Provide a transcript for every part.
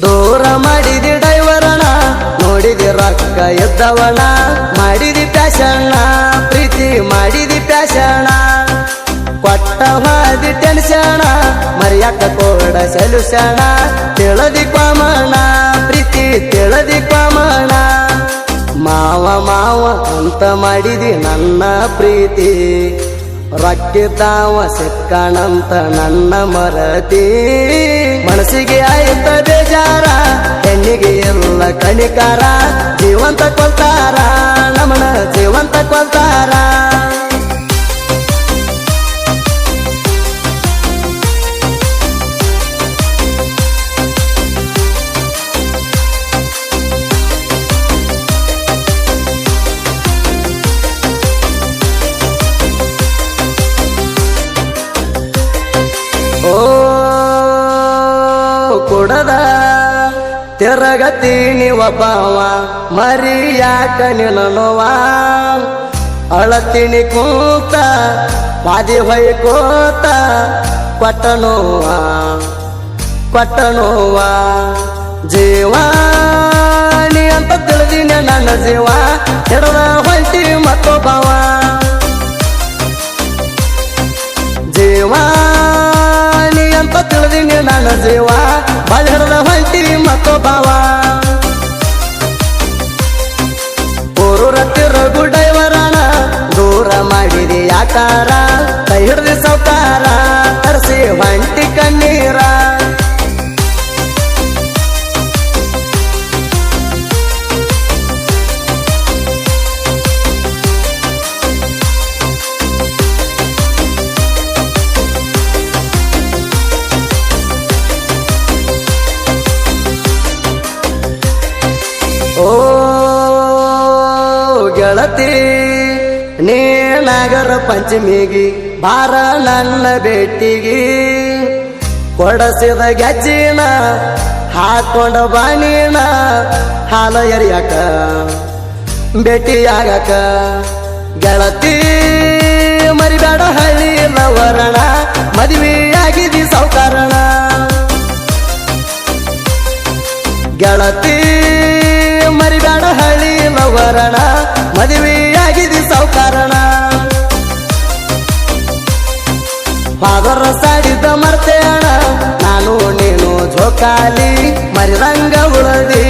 ದೂರ ಮಾಡಿದಿ ಡೈವರಣ, ನೋಡಿದಿ ರೊಕ್ಕ ಎದ್ದವಣ, ಮಾಡಿದಿ ಪ್ಯಾಶಣ ಪ್ರೀತಿ ಮಾಡಿದಿ ಪ್ಯಾಶಣ ಕೊಟ್ಟ ಹಾದಿ ಟೆನ್ಷಣ ಮರ್ಯಾಕ ಕೋಡ ಸೆಲುಷಣ ತಿಳದಿ ಪಮಣ ಪ್ರೀತಿ ತಿಳದಿ ಪಮಣ ಮಾವ ಮಾವ ಅಂತ ಮಾಡಿದಿ ನನ್ನ ಪ್ರೀತಿ. ರೊಕ್ಕಿದ್ದಾವ ಸಿಕ್ಕಣಂತ ನನ್ನ ಮರತಿ. ಮನಸ್ಸಿಗೆ ಆಯ್ತ ಬೇಜಾರ, ಹೆಣ್ಣಿಗೆ ಎಲ್ಲ ಕಣಿಕಾರ. ಜೀವಂತ ಕೊಲ್ತಾರ ನಮನ ಜೀವಂತ ಕೊಲ್ತಾರ. ಕುಡದ. ತೆರಗತೀನಿ ಒಬ್ಬವ ಮರಿಯಾಕ ನಿಲನುವ ಅಳತಿಣಿ ಕೂತ ಬಾದಿ ಹೊಯ್ಕೋತ, ಕೊಟ್ಟನೋವ ಕೊಟ್ಟನೋವ. ಜೀವ ನೀ ಅಂತ ತಿಳಿದಿನ ನನ್ನ ಜೀವ ಹಿಡದ ಸೌಕಾರ ತರಿಸಿ ಒಂಟಿ ಕಣ್ಣೀರ. ಓ ಗೆಳತಿ. ನೀ ಪಂಚಮಿಗೆ ಬಾರ ನನ್ನ ಭೇಟಿಗಿ. ಕೊಡಸಿದ ಗೆಜ್ಜಿನ ಹಾಕೊಂಡ ಬಾಣಿನ ಹಾಲ ಎರಿಯಾಕ ಭೇಟಿಯಾಗಕ ಗೆಳತಿ, ಮರಿಬೇಡ ಹಳ್ಳಿ ನವರಣ ಮದುವೆಯಾಗಿದಿ ಸೌಕಾರಣ ಗೆಳತಿ, ಮರಿಬೇಡ ಹಳ್ಳಿ ನವರಣ ಮದುವೆಯಾಗಿದಿ ಫಾದರ ಸಾಡಿದ ಮರ್ತೇಣ ನಾನು ನೀನು ಜೋಕಾಲಿ ಮರಿದಂಗ ಉಳದಿ.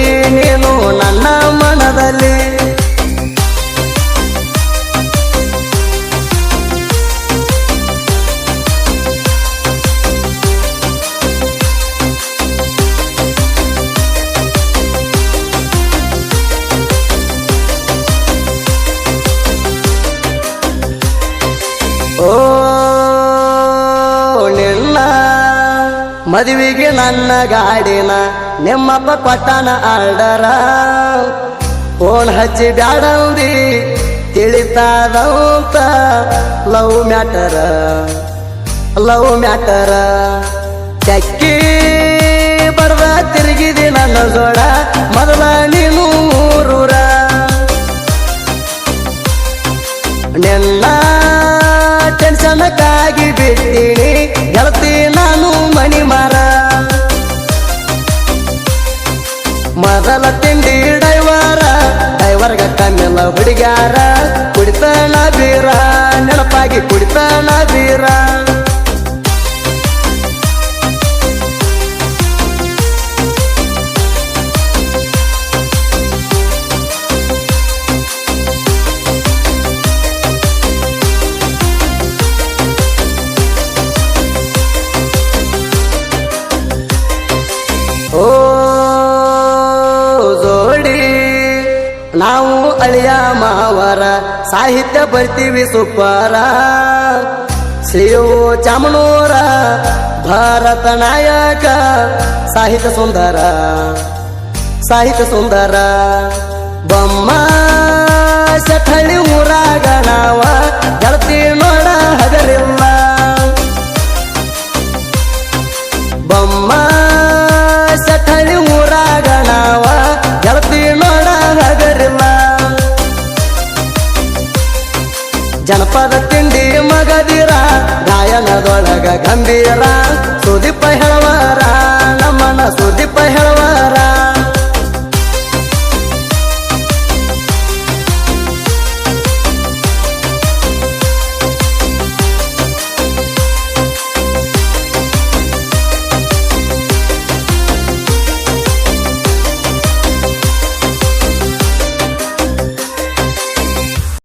ಮದುವೆಗೆ ನನ್ನ ಗಾಡಿನ ನಿಮ್ಮಪ್ಪ ಕೊಟ್ಟನ ಆರ್ಡರ. ಫೋನ್ ಹಚ್ಚಿ ಬ್ಯಾಡಂದಿ ತಿಳಿತಾದಂತ ಲವ್ ಮ್ಯಾಟರ ಲವ್ ಮ್ಯಾಟರ ಚಕ್ಕಿ ಬರ್ದ ತಿರುಗಿದಿ ನನ್ನ ಜೋಡ, ಮೊದಲ ನೀನು ಊರೂರ. ನಿನ್ನ ಟೆನ್ಷನ್ಕ್ಕಾಗಿ ಬಿಡ್ತೀನಿ. ಗೆಳತಿ ನಾನು ಮನಿ ಮರ. ಮೊದಲ ತಿಂಡಿ ಡೈವರ ಡೈವರ್ಗ ಕಮ್ಮಿಲ್ಲ ಹುಡುಗ್ಯಾರ. ಕುಡಿತಾನ ಬೀರ, ನೆನಪಾಗಿ ಕುಡಿತಾನ ಬೀರ. ನಾವು ಅಳಿಯ ಮಾವರ ಸಾಹಿತ್ಯ ಬರ್ತೀವಿ ಸುಪ್ಪರ. ಶ್ರೀಯೋ ಚಾಮನೂರ ಭಾರತ ನಾಯಕ, ಸಾಹಿತ್ಯ ಸುಂದರ ಸಾಹಿತ್ಯ ಸುಂದರ. ಬೊಮ್ಮ ಶಠಳಿ ಊರಾಗ ನಾವ ಗೆಳತಿ ನೋಡ ಹಗಲಿಲ್ಲ. ಜನಪದ ತಿಂಡಿ ಮಗದಿರ ಗಾಯನದೊಳಗ ಗಂಭೀರ. ಸುದೀಪ ಹೇಳವರ ನಮ್ಮನ ಸುದೀಪ ಹೇಳವರ.